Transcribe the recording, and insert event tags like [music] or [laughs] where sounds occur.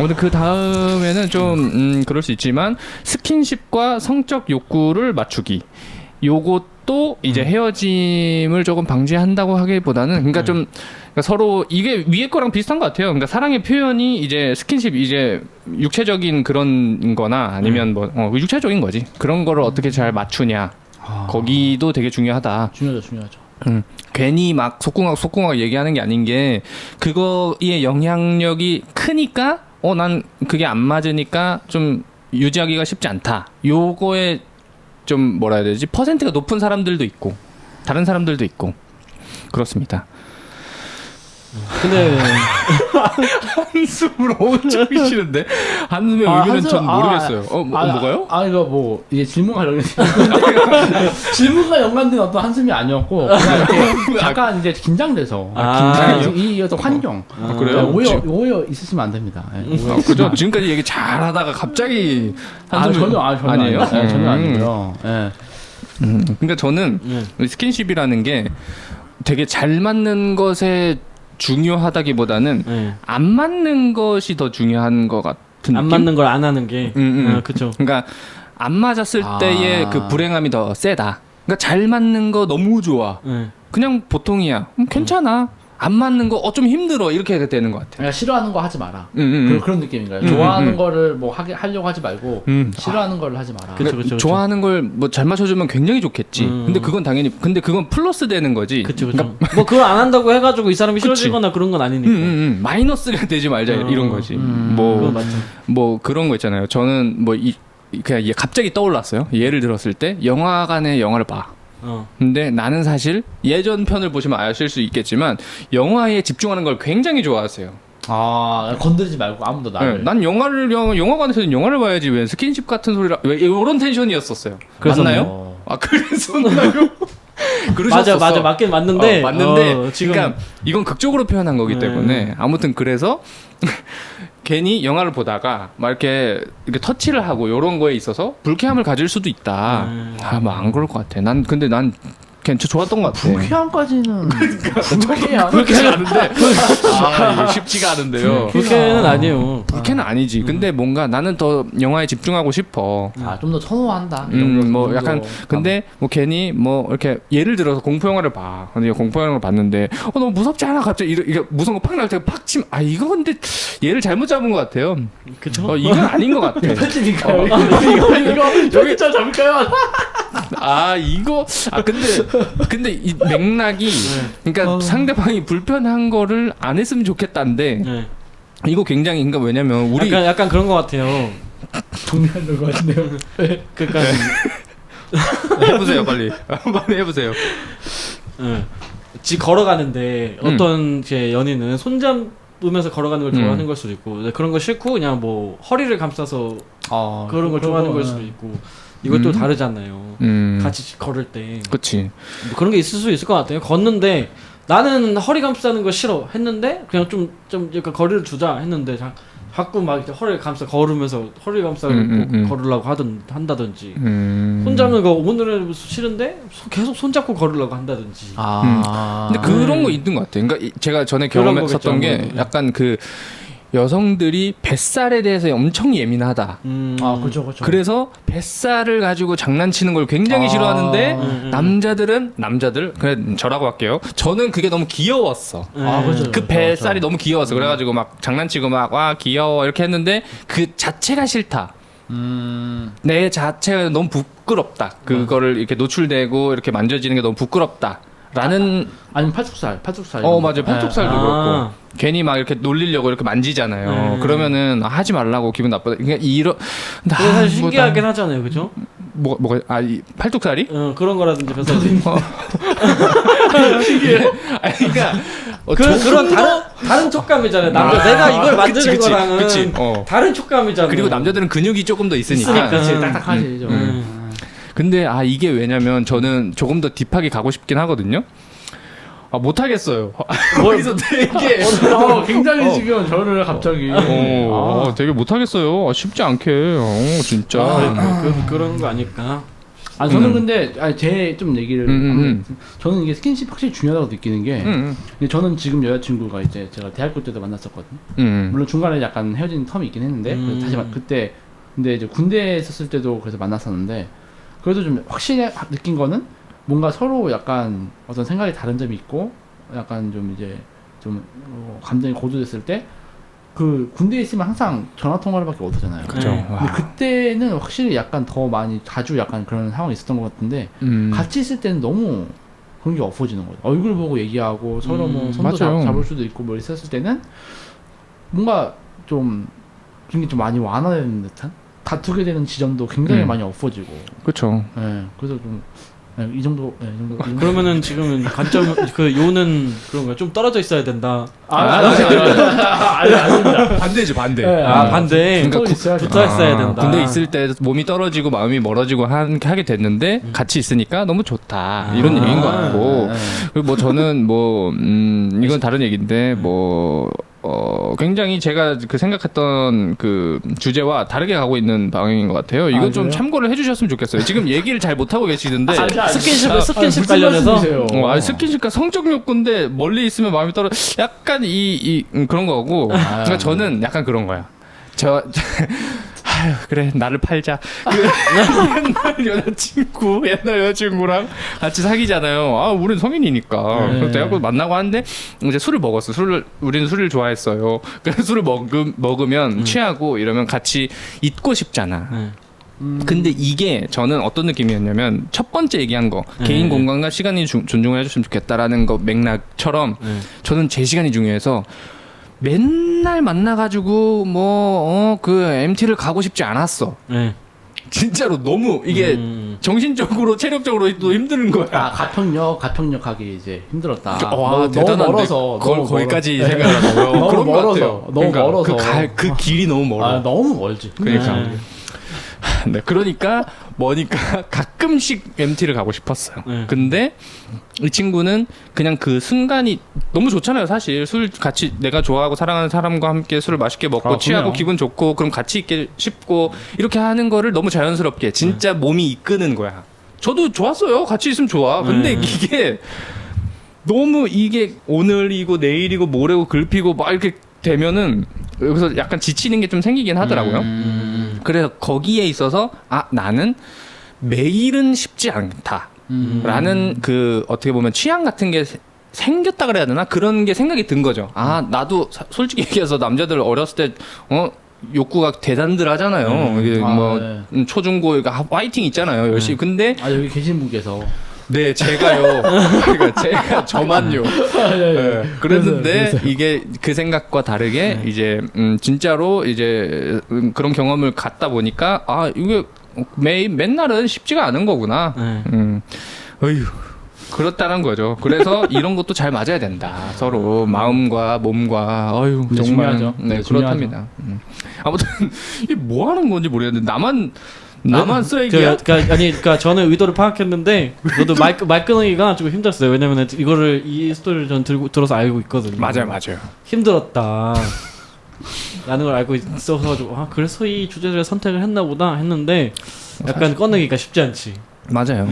아무튼 그 다음에는 좀 음, 그럴 수 있지만 스킨십과 성적 욕구를 맞추기. 요것도 이제 헤어짐을 조금 방지한다고 하기보다는 그러니까 좀 그러니까 서로 이게 위에 거랑 비슷한 것 같아요. 그러니까 사랑의 표현이 이제 스킨십 이제 육체적인 그런 거나 아니면 뭐 어, 육체적인 거지. 그런 거를 어떻게 잘 맞추냐. 아, 거기도 되게 중요하다. 중요하죠, 중요하죠. 괜히 막 속궁합 속궁합 얘기하는 게 아닌 게 그거의 영향력이 크니까 어 난 그게 안 맞으니까 좀 유지하기가 쉽지 않다. 요거에 좀 뭐라 해야 되지 퍼센트가 높은 사람들도 있고 다른 사람들도 있고 그렇습니다. 근데 한숨을 엄청 쉬는데 한숨의 아, 의미는 한숨- 전 아, 모르겠어요. 어, 뭐, 아, 뭐가요? 아, 이거 뭐, 이게 질문과 연관된 [laughs] 질문과 연관된 어떤 한숨이 아니었고, 그냥 이렇게 [laughs] 약간 이제 긴장돼서. 아, 긴장해서 이 어떤 환경. 아, 그래요? 네, 오해, 지금- 오해 있으시면 안 됩니다. 네, 오해 아, 그죠? 지금까지 얘기 잘하다가 갑자기 아, 한숨을 전혀, 아, 전혀 아니에요? 아니에요. 네, 전혀 음. 아니고요. 네. 음, 그러니까 저는 네. 스킨십이라는 게 되게 잘 맞는 것에 중요하다기보다는 네. 안 맞는 것이 더 중요한 것 같은 안 느낌? 맞는 걸 안 하는 게 음, 음. 어, 그쵸 그러니까 안 맞았을 아. 때의 그 불행함이 더 세다. 그러니까 잘 맞는 거 너무 좋아. 네. 그냥 보통이야. 음, 괜찮아. 안 맞는 거 어 좀 힘들어 이렇게 되는 것 같아. 그러니까 싫어하는 거 하지 마라. 음, 음, 그런, 음. 그런 느낌인가요? 음, 좋아하는 음. 거를 뭐 하게 하려고 하지 말고 음. 싫어하는 거를 하지 마라. 그쵸, 그쵸, 그쵸. 좋아하는 걸 뭐 잘 맞춰주면 굉장히 좋겠지. 음. 근데 그건 당연히 근데 그건 플러스 되는 거지. 그쵸 그쵸 그러니까 뭐 그걸 안 한다고 [laughs] 해가지고 이 사람이. 싫어지거나 그런 건 음, 아니니까 음, 음. 마이너스가 되지 말자 음. 이런 거지. 음. 뭐 그건 맞죠 뭐 그런 거 있잖아요. 저는 뭐 이 그냥 얘 갑자기 떠올랐어요. 예를 들었을 때 영화관에 영화를 봐. 어. 근데 나는 사실 예전 편을 보시면 아실 수 있겠지만 영화에 집중하는 걸 굉장히 좋아하세요. 아 건드리지 말고 아무도 나를. 네, 난 영화를 영, 영화관에서는 영화를 봐야지 왜 스킨십 같은 소리라 왜 이런 텐션이었었어요. 그래서 맞나요? 어. 아 그랬었나요? [laughs] 맞아 그러셨었어. 맞아 맞긴 맞는데 어, 맞는데 어, 지금 그러니까 이건 극적으로 표현한 거기 네. 때문에 아무튼 그래서 괜히 영화를 보다가 막 이렇게 이렇게 터치를 하고 이런 거에 있어서 불쾌함을 가질 수도 있다. 음. 아뭐 안 그럴 것 같아. 난 근데 난 괜찮 좋았던 것 같아. 불쾌함까지는 불쾌함. 불쾌는 않은데 아 이게 [laughs] 쉽지가 않은데요. 그렇게는 아니에요 불쾌는 아니지. 근데 뭔가 나는 더 영화에 집중하고 싶어. 아좀 더 선호한다. 이 정도, 음, 뭐이 약간. 근데 뭐 괜히 뭐 이렇게 예를 들어서 공포 영화를 봐. 근데 공포 영화를 봤는데 어 너무 무섭지 않아 갑자기 이러, 이게 무서운 거팍 나올 때팍 치면 아 이거 근데 얘를 잘못 잡은 것 같아요. 그쵸 어 이건 아닌 것 같아. [laughs] 편집인가요? 어. 이거 이거 여기 잘 잡을까요? 아 이거 아 근데 근데 이 맥락이 그러니까 상대방이 불편한 거를 안 했으면 좋겠다는데 네. 이거 굉장히 그러니까 왜냐면 우리 약간 약간 그런 것 같아요 정리하는 것 같네요. 그러니까 [laughs] 해보세요 빨리 한번 해보세요. 예. 지 걸어가는데 음. 어떤 제 연인은 손잡 으면서 걸어가는 걸 좋아하는 음. 걸 수도 있고 그런 거 싫고 그냥 뭐 허리를 감싸서 아 그런 걸 좋아하는 걸 수도 있고 이것도 음. 다르잖아요. 음 같이 걸을 때 그치. 뭐 그런 게 있을 수 있을 것 같아요. 걷는데 나는 허리 감싸는 거 싫어 했는데 그냥 좀좀 약간 거리를 두자 했는데 자, 자꾸 막 이렇게 허리를 감싸 걸으면서 허리 감싸 고 음, 음, 음. 걸으려고 하든 한다든지 음. 손잡는 거 오늘은 싫은데 손- 계속 손잡고 걸으려고 한다든지 아 근데 그런 거 있는 것 같아요. 그러니까 이- 제가 전에 그런 경험했었던 게 아무래도. 약간 그 여성들이 뱃살에 대해서 엄청 예민하다. 음. 아 그렇죠 그렇죠. 그래서 뱃살을 가지고 장난치는 걸 굉장히 아. 싫어하는데 음, 음. 남자들은 남자들 그래 저라고 할게요. 저는 그게 너무 귀여웠어. 예. 아, 그렇죠. 그 뱃살이 그렇죠. 너무 귀여웠어. 그래가지고 막 장난치고 막 와 귀여워 이렇게 했는데 그 자체가 싫다. 음 내 자체가 너무 부끄럽다. 그거를 이렇게 노출되고 이렇게 만져지는 게 너무 부끄럽다. 라는 아니면 팔뚝살 팔뚝살. 어 이런. 맞아요 팔뚝살도 아. 그렇고 괜히 막 이렇게 놀리려고 이렇게 만지잖아요 음. 그러면 아, 하지 말라고 기분 나쁘다 그러니까 이런 나 그게 사실 뭐 신기하긴 하잖아요, 그죠? 뭐 뭐가 아이 팔뚝살이 어, 그런 거라든지 뱃살. [laughs] 아니 그러니까 어, 그, 그런 더- 다른 다른 촉감이잖아요. 남자 아, 내가 이걸 만드는 그치, 그치, 거랑은 그치. 어. 다른 촉감이잖아요. 그리고 남자들은 근육이 조금 더 있으니까 있으니까. 그렇지 음. 딱딱하지 좀. 음. 근데 아 이게 왜냐면 저는 조금 더 딥하게 가고 싶긴 하거든요 아 못하겠어요 [laughs] 거기서 되게 어, 굉장히 어. 지금 저를 갑자기. 어, 아. 되게 못하겠어요 아, 쉽지 않게 어, 진짜 아, 그, 그, 그런 거 아닐까. 아 저는 음. 근데 아니 제좀 얘기를 음, 음, 하면 저는 이게 스킨십 확실히 중요하다고 느끼는 게 음, 근데 저는 지금 여자친구가 이제 제가 대학교 때도 만났었거든요. 음. 물론 중간에 약간 헤어진 텀이 있긴 했는데 음. 그래서 다시 만- 그때 근데 이제 군대에 있었을 때도 그래서 만났었는데 그래도 좀 확실히 느낀 거는 뭔가 서로 약간 어떤 생각이 다른 점이 있고 약간 좀 이제 좀 어, 감정이 고조됐을 때 그 군대에 있으면 항상 전화 통화를밖에 못 하잖아요. 그죠. 네. 와. 근데 그때는 확실히 약간 더 많이 자주 약간 그런 상황이 있었던 것 같은데 음. 같이 있을 때는 너무 그런 게 없어지는 거죠. 얼굴 보고 얘기하고 서로 뭐 음, 손도 맞아요. 잡, 잡을 수도 있고 뭐 있었을 때는 뭔가 좀 그런 게 좀 많이 완화되는 듯한 다투게 되는 지점도 굉장히 음. 많이 없어지고. 그쵸. 예. 그래서 좀이 정도 예, 이 정도. 이 정도. 그러면은 지금은 관점 그 요는 그런 거야. 좀 떨어져 있어야 된다. 아, 아니, 아니, 아니, 아니, 아닙니다. 반대지 반대. 예, 아, 아, 반대. 붙어 있어야 붙어 있어야 된다. 아, 군대 있을 때 몸이 떨어지고 마음이 멀어지고 한, 하게 됐는데 같이 있으니까 너무 좋다 이런 아. 얘기인 것 같고 예. 그리고 뭐 저는 뭐 음, 이건 다른 얘기인데 뭐 어, 굉장히 제가 그 생각했던 그 주제와 다르게 가고 있는 방향인 것 같아요. 이건 아, 좀? 참고를 해주셨으면 좋겠어요. 지금 얘기를 잘 못하고 계시는데. 아니, 아니, 스킨십 아, 스킨십 관련해서? 어, 아니, 스킨십과 성적 욕구인데 멀리 있으면 마음이 떨어. 약간 이, 이 음, 그런 거고. 아. 그러니까 저는 약간 그런 거야. 저, 저 아유 그래 나를 팔자. 그 옛날 여자친구 옛날 여자친구랑 같이 사귀잖아요. 아 우린 성인이니까. 네. 그래서 대학교 만나고 하는데 이제 술을 먹었어. 술을 우리는 술을 좋아했어요. 그래서 술을 먹음, 먹으면 취하고 이러면 같이 있고 싶잖아. 네. 음. 근데 이게 저는 어떤 느낌이었냐면 첫 번째 얘기한 거 네. 개인 공간과 시간이 주- 존중을 해줬으면 좋겠다라는 거 맥락처럼 네. 저는 제 시간이 중요해서 맨날 만나가지고 뭐그 MT를 가고 싶지 않았어. 네. 진짜로 너무 이게 음. 정신적으로 체력적으로도 힘든 거야. 아 가평역 가평역 가기 이제 힘들었다. 와 너무, 대단한데 너무 멀어서 그걸 너무 거기까지 멀어. 생각하고요. [laughs] 너무 그런 것 멀어서. 너무 그러니까 멀어서. 그, 갈- 그 길이 너무 멀어. 아 너무 멀지. 그러니까. 네. [laughs] 네, 그러니까 뭐니까 [laughs] 가끔씩 MT를 가고 싶었어요. 네. 근데 이 친구는 그냥 그 순간이 너무 좋잖아요. 사실 술 같이 내가 좋아하고 사랑하는 사람과 함께 술을 맛있게 먹고 아, 취하고. 기분 좋고 그럼 같이 있게 싶고 이렇게 하는 거를 너무 자연스럽게 진짜 몸이 이끄는 거야. 저도 좋았어요. 같이 있으면 좋아. 근데 네. 이게 너무 이게 오늘이고 내일이고 모레고 글피고 막 이렇게 되면은 여기서 약간 지치는 게 좀 생기긴 하더라고요. 음. 그래서 거기에 있어서 아 나는 매일은 쉽지 않다. 음. 라는 그 어떻게 보면 취향 같은 게 세- 생겼다 그래야 되나 그런 게 생각이 든 거죠. 아 나도 사- 솔직히 얘기해서 남자들 어렸을 때 어 욕구가 대단들 하잖아요. 이게 아, 뭐 네. 음, 초중고 하- 화이팅 있잖아요. 열심히. 근데 아 여기 계신 분께서 네 제가요. [laughs] 그러니까 제가 저만요. 네, 그랬는데 그래서, 그래서. 이게 그 생각과 다르게 이제 음, 진짜로 이제 음, 그런 경험을 갖다 보니까 아 이게 매 맨날은 쉽지가 않은 거구나. 네. 음, 어휴. 그렇다는 거죠. 그래서 [laughs] 이런 것도 잘 맞아야 된다. 서로 마음과 몸과 어휴 네, 정말 중요하죠. 네, 네, 그렇답니다. 음. 아무튼 [laughs] 이게 뭐 하는 건지 모르겠는데 나만 나만 그, 쓰레기야. 그, 아니, 그니까 저는 의도를 파악했는데, 저도 말, 말 끊기가 좀 힘들었어요. 왜냐면 이거를, 이 스토리를 전 들고, 들어서 알고 있거든요. 맞아요, 맞아요. 힘들었다. 라는 걸 알고 있어가지고, 아, 그래서 이 주제를 선택을 했나 보다 했는데, 약간 꺼내기가 쉽지 않지. 맞아요.